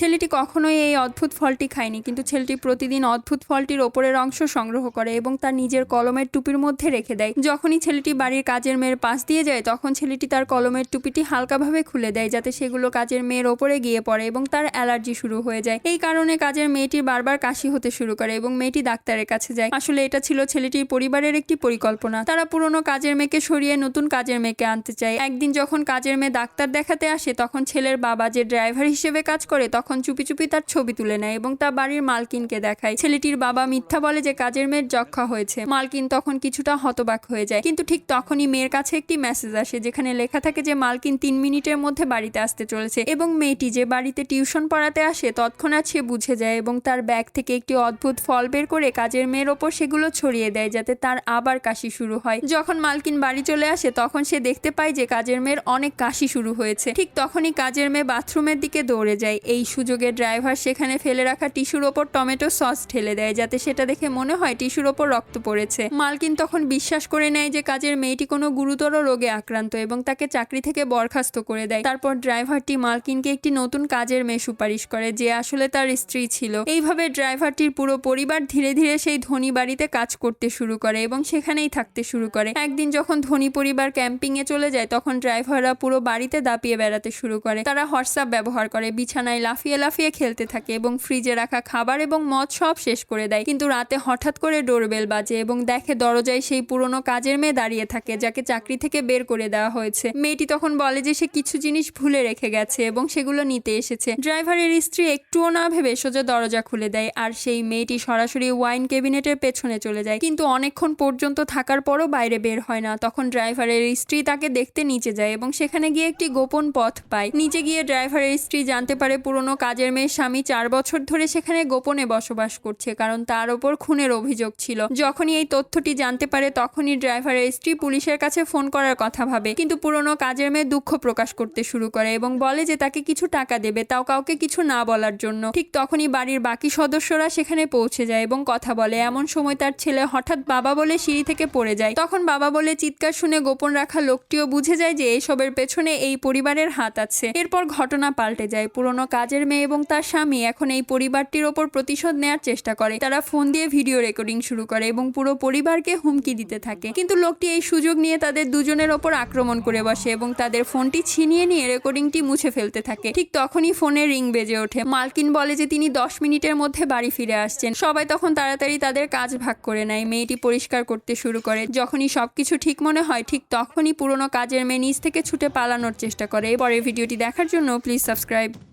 ছেলেটি কখনোই এই অদ্ভুত ফলটি খায়নি, কিন্তু ছেলেটি প্রতিদিন অদ্ভুত ফলটির ওপরের অংশ সংগ্রহ করে এবং তার নিজের কলমের টুপির মধ্যে রেখে দেয়। যখনই ছেলেটি বাড়ির কাজের মেয়ের পাশ দিয়ে যায়, তখন ছেলেটি তার কলমের টুপিটি হালকাভাবে খুলে দেয় যাতে সেগুলো কাজের মেয়ের ওপরে গিয়ে পড়ে এবং তার অ্যালার্জি শুরু হয়ে যায়। এই কারণে কাজের মেয়েটির বারবার কাশি হতে শুরু করে এবং মেয়েটি ডাক্তারের কাছে যায়। আসলে এটা ছিল ছেলেটির পরিবারের একটি পরিকল্পনা। তারা পুরনো কাজের মেয়েকে সরিয়ে নতুন কাজের মেয়েকে আনতে চায়। একদিন যখন কাজের মেয়ে ডাক্তার দেখাতে আসে, তখন ছেলের বাবা যে ড্রাইভার হিসেবে কাজ করে, তখন চুপি চুপি তার ছবি তুলে নেয় এবং তার বাড়ির মালকিনকে দেখায়। ছেলেটির বাবা মিথ্যা বলে যে কাজের মেয়ের যক্ষা হয়েছে। মালকিন তখন কিছুটা হতবাক হয়ে যায়। কিন্তু ঠিক তখনই মেয়ের কাছে একটি মেসেজ আসে, যেখানে লেখা থাকে যে মালকিন তিন মিনিটের মধ্যে বাড়িতে আসতে চলেছে এবং মেয়েটি যে বাড়িতে টিউশন পড়াতে আসে, তৎক্ষণাৎ সে বুঝে যায় এবং তার ব্যাগ থেকে একটি অদ্ভুত ফল বের করে কাজের মেয়ের ওপর সেগুলো ছড়িয়ে দেয়, যাতে তার আবার কাশি শুরু হয়। যখন মালকিন বাড়ি চলে আসে, তখন সে দেখতে পায় যে কাজের মেয়ের অনেক কাশি শুরু হয়েছে। ঠিক তখনই কাজের মেয়ে বাথরুমের দিকে দৌড়ে যায়। এই সুযোগে ড্রাইভার সেখানে ফেলে রাখা টিস্যুর ওপর টমেটো সস ঢেলে দেয়, যাতে সেটা দেখে মনে হয় টিস্যুর ওপর রক্ত পড়েছে। মালকিন তখন বিশ্বাস করে নেয় যে কাজের মেয়েটি কোনো গুরুতর রোগে আক্রান্ত এবং তাকে চাকরি থেকে বরখাস্ত করে দেয়। তারপর ড্রাইভারটি মালকিনকে একটি নতুন কাজের মেয়ে সুপারিশ করে, যে আসলে তার স্ত্রী ছিল। এইভাবে ড্রাইভারটির পুরো পরিবার ধীরে ধীরে সেই ধনী বাড়িতে কাজ করতে শুরু করে এবং সেখানেই থাকতে শুরু করে। একদিন যখন ধনী পরিবার ক্যাম্পিং এ চলে যায়, তখন ড্রাইভাররা পুরো বাড়িতে দাপিয়ে বেড়াতে শুরু করে। তারা হোয়াটসঅ্যাপ ব্যবহার করে, বিছানায় লাফিয়ে লাফিয়ে খেলতে থাকে এবং ফ্রিজে রাখা খাবার এবং মদ সব শেষ করে দেয়। কিন্তু রাতে হঠাৎ করে ডোরবেল বাজে এবং দেখে দরজায় সেই পুরনো কাজের মেয়ে দাঁড়িয়ে থাকে, যাকে চাকরি থেকে বের করে দেওয়া হয়েছে। মেয়েটি তখন বলে যে সে কিছু জিনিস ভুলে রেখে গেছে এবং সেগুলো নিতে এসেছে। ড্রাইভারের স্ত্রী একটুও না ভেবে সোজা দরজা খুলে দেয় আর সেই মেয়েটি সরাসরি ওয়াইন ক্যাবিনেটের পেছনে চলে যায়। কিন্তু অনেকক্ষণ পর্যন্ত থাকার পরও বাইরে বের হয় না। তখন ড্রাইভারের স্ত্রী তাকে দেখতে নিচে যায় এবং সেখানে গিয়ে একটি গোপন পথ পায়। নিচে গিয়ে ড্রাইভারের স্ত্রী জানতে পারে পুরনো কাজের মেয়ের স্বামী চার বছর ধরে সেখানে গোপনে বসবাস করছে, কারণ তার ওপর খুনের অভিযোগ ছিল। যখনই এই তথ্যটি জানতে পারে, তখনই ড্রাইভারের স্ত্রী পুলিশের কাছে ফোন করার কথা ভাবে। কিন্তু পুরনো কাজের মেয়ে দুঃখ প্রকাশ করতে শুরু করে এবং বলে যে তাকে কিছু টাকা দেবে, তাও কাউকে কিছু না বলার জন্য। ঠিক তখনই বাড়ির বাকি সদস্যরা সেখানে পৌঁছে যায় এবং কথা বলে। এমন সময় তার ছেলে হঠাৎ বাবা বলে সিঁড়ি থেকে পড়ে যায়। তখন বাবা বলে চিৎকার শুনে গোপন রাখা লোকটিও বুঝে যায় যে এসবের পেছনে এই পরিবারের হাত আছে। এরপর ঘটনা পাল্টে যায়। পুরনো কাজের মেয়ে এবং তার স্বামী এখন এই পরিবারটির ওপর প্রতিশোধ নেওয়ার চেষ্টা করে। তারা ফোন দিয়ে ভিডিও রেকর্ডিং শুরু করে এবং পুরো পরিবারকে হুমকি দিতে থাকে। কিন্তু লোকটি এই সুযোগ নিয়ে তাদের দুজনের ওপর আক্রমণ করে বসে এবং তাদের ফোনটি ছিনিয়ে নিয়ে রেকর্ডিংটি মুছে ফেলতে থাকে। ঠিক তখনই ফোনে রিং বেজে ওঠে। মালকিন বলে যে তিনি দশ মিনিটের মধ্যে বাড়ি ফিরে আসছেন। সবাই তখন তাড়াতাড়ি তাদের কাজ ভাগ করে নেয়। মেয়েটি পরিষ্কার করতে শুরু করে। যখনই সবকিছু ঠিক মনে হয়, ঠিক তখনই পুরনো কাজের মেয়ে নিজ থেকে ছুটে পালানোর চেষ্টা করে। পরের ভিডিওটি দেখার জন্য প্লিজ সাবস্ক্রাইব।